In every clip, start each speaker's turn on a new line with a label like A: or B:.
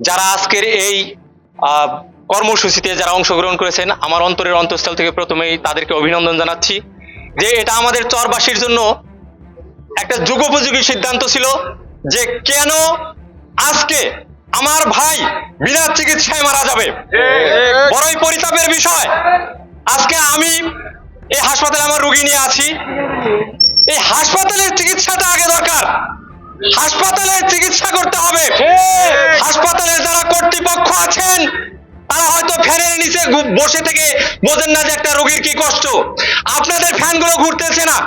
A: যারা আজকের এই কর্মসূচিতে যারা অংশগ্রহণ করেছেন, আমার অন্তরের অন্তঃস্থল থেকে প্রথমেই তাদেরকে অভিনন্দন জানাচ্ছি যে এটা আমাদের চরবাসীর জন্য একটা যুগোপযোগী সিদ্ধান্ত ছিল যে কেন আজকে আমার ভাই বিনা চিকিৎসায় মারা যাবে। বড়ই পরিতাপের বিষয়। আজকে আমি এই হাসপাতালে আমার রুগী নিয়ে আছি। এই হাসপাতালের চিকিৎসাটা আগে দরকার। হাসপাতালের চিকিৎসা করতে হবে। হাসপাতালের বসে থেকে বোঝেন না যে একটা রোগীর কি কষ্ট। আপনাদের ফ্যানগুলো ঘুরতেছে না।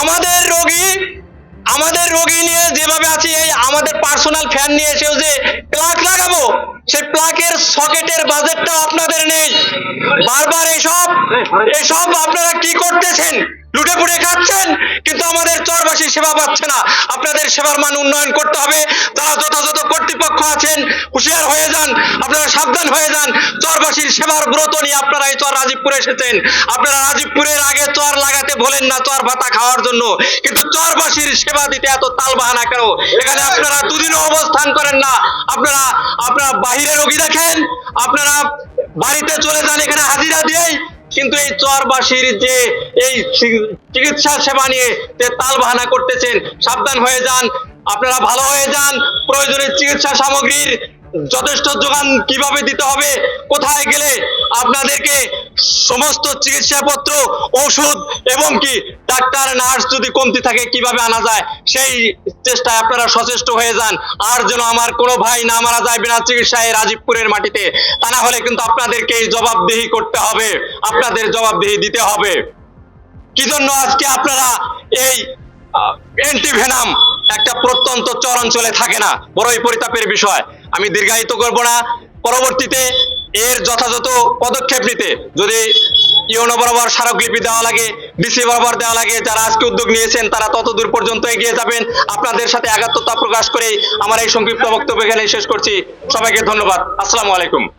A: আমাদের রোগী আমাদের রোগী নিয়ে যেভাবে আছি, এই আমাদের পার্সোনাল ফ্যান নিয়ে এসেও যে প্লাগ লাগাবো, সেই প্লাগের সকেটের বাজেটটাও আপনাদের নেই। বারবার এসব এসব আপনারা কি করতেছেন? লুটে পুড়ে খাচ্ছেন? কিন্তু আমাদের চরবাসী সেবা পাচ্ছে না। আপনাদের সেবার মান উন্নয়ন করতে হবে। তারা যথাযথ কর্তৃপক্ষ আছেন, হুঁশিয়ার হয়ে যান, আপনারা সাবধান হয়ে যান। চরবাসীর সেবার ব্রত নিয়ে আপনারা এই চর রাজীবপুরে এসেছেন। আপনারা রাজীবপুরের আগে চর লাগাতে বলেন না চর ভাতা খাওয়ার জন্য। কিন্তু চরবাসীর সেবা দিতে এত তাল বাহানা কেন? এখানে আপনারা দুদিনও অবস্থান করেন না। আপনারা আপনারা বাহিরে রোগী দেখেন, আপনারা বাড়িতে চলে যান, এখানে হাজিরা দিয়েই। কিন্তু এই চরবাসীর যে এই চিকিৎসা সেবা নিয়ে যে তাল বাহানা করতেছেন, সাবধান হয়ে যান, আপনারা ভালো হয়ে যান, প্রয়োজনীয় চিকিৎসা সামগ্রীর যথেষ্ট যোগান কীভাবে দিতে হবে? কোথায় গেলে আপনাদেরকে সমস্ত চিকিৎসাপত্র, ওষুধ এবং কি ডাক্তার, নার্স যদি কমতি থাকে, কীভাবে আনা যায়? সেই চেষ্টায় আপনারা সচেষ্ট হয়ে যান। আর যেন আমার কোনো ভাই না মারা যায় বিনা চিকিৎসায় রাজীবপুরের মাটিতে, তা না হলে কিন্তু আপনাদেরকে জবাবদিহি করতে হবে। আপনাদের জবাবদিহি দিতে হবে। কি জন্য আজকে আপনারা এই অ্যান্টিভেনাম একটা প্রত্যন্ত চর অঞ্চলে থাকে না? বড়ই পরিতাপের বিষয়। আমি দীর্ঘায়িত করব না। পরবর্তীতে এর যথাযথ পদক্ষেপ নিতে। যদি ইউনো বরাবর স্মারকলিপি দেওয়া লাগে, ডিসি বরাবর দেওয়া লাগে, যারা আজকে উদ্যোগ নিয়েছেন, তারা তত দূর পর্যন্ত এগিয়ে যাবেন। আপনাদের সাথে একাত্মতা প্রকাশ করে আমার এই সংক্ষিপ্ত বক্তব্য এখানে শেষ করছি। সবাইকে ধন্যবাদ। আসসালামু আলাইকুম।